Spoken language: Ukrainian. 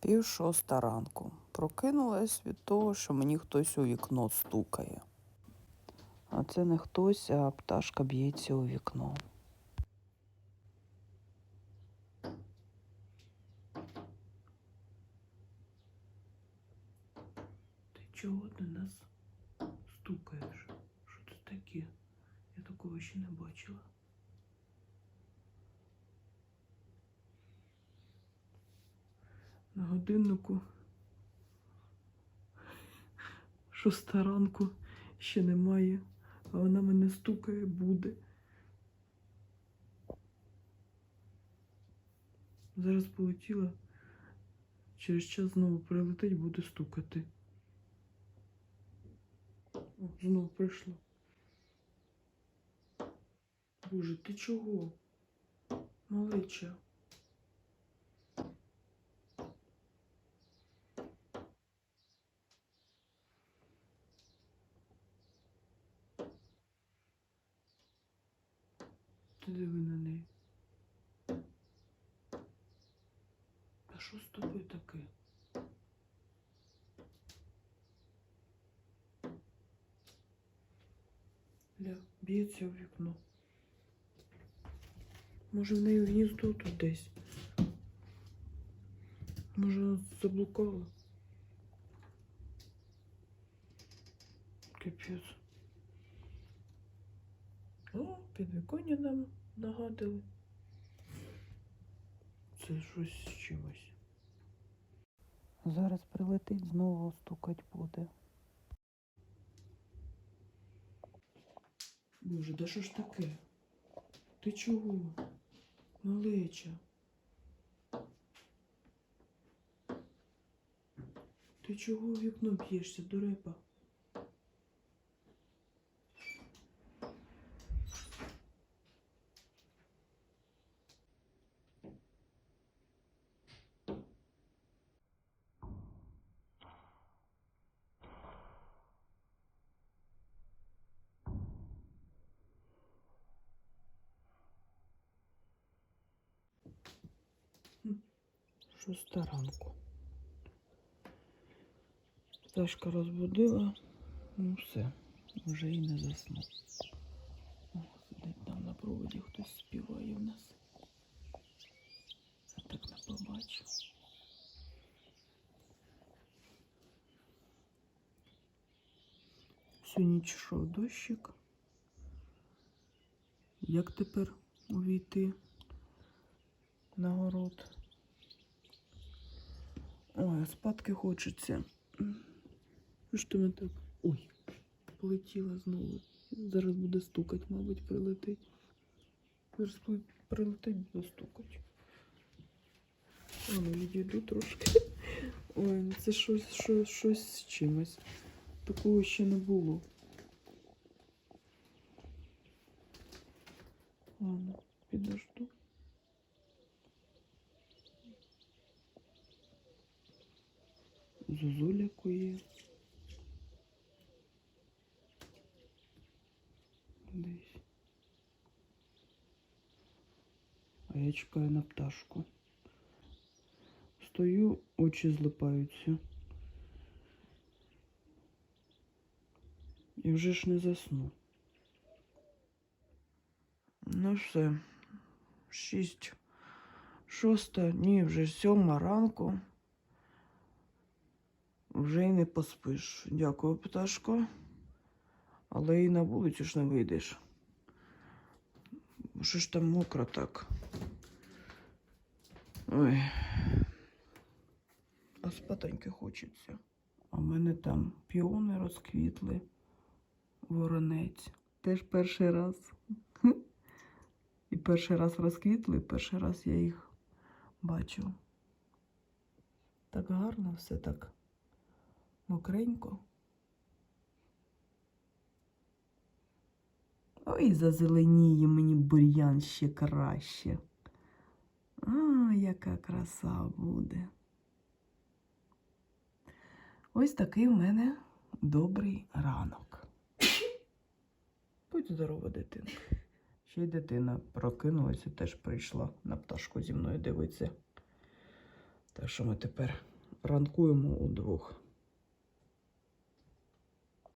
Пів шоста ранку. Прокинулась від того, що мені хтось у вікно стукає. А це не хтось, а пташка б'ється у вікно. Ти чого до нас стукаєш? Що це таке? Я такого ще не бачила. Годиннику шоста ранку ще немає, а вона мене стукає, буде. Зараз полетіла, через час знову прилетить, буде стукати. О, знову прийшла. Боже, ти чого? Малеча. Ти диви на неї. А що з тобою таке? Ля, б'ється в вікно. Може в неї гніздо тут десь. Може вона заблукала. Капець. О, підвіконня нам нагадали. Це щось з чимось. Зараз прилетить, знову стукать буде. Боже, да що ж таке? Ти чого? Малеча. Ти чого в вікно б'єшся, дурепа? Шоста ранку. Пташка розбудила, ну все, вже і не заснув. Сидить там на проводі, хтось співає в нас. Я так не побачив. Всю ніч йшов дощик. Як тепер увійти на город? Ой, спадки хочеться. Що ж ти мене так? Ой, полетіла знову. Зараз буде стукать, мабуть, прилетить. Зараз при- прилетить, буде стукать. А, ну відійду трошки. Ой, ну це щось, щось, щось з чимось. Такого ще не було. Ладно, підожду. Зозуля кує. Десь. А я чекаю на пташку. Стою, очі злипаються. І вже ж не засну. Ну все. Шість. Шоста, ні, вже сьома ранку. Вже й не поспиш. Дякую, пташко. Але і на вулицю ж не вийдеш. Що ж там мокро так? Ой. А спатоньки хочеться. А в мене там піони розквітли. Воронець. Теж перший раз. І перший раз розквітли, перший раз я їх бачу. Так гарно все так мокренько. Ой, зазеленіє мені бур'ян ще краще. А, яка краса буде. Ось такий в мене добрий ранок. Будь здорова, дитинка. Ще й дитина прокинулася, теж прийшла на пташку зі мною дивитися. Так що ми тепер ранкуємо удвох.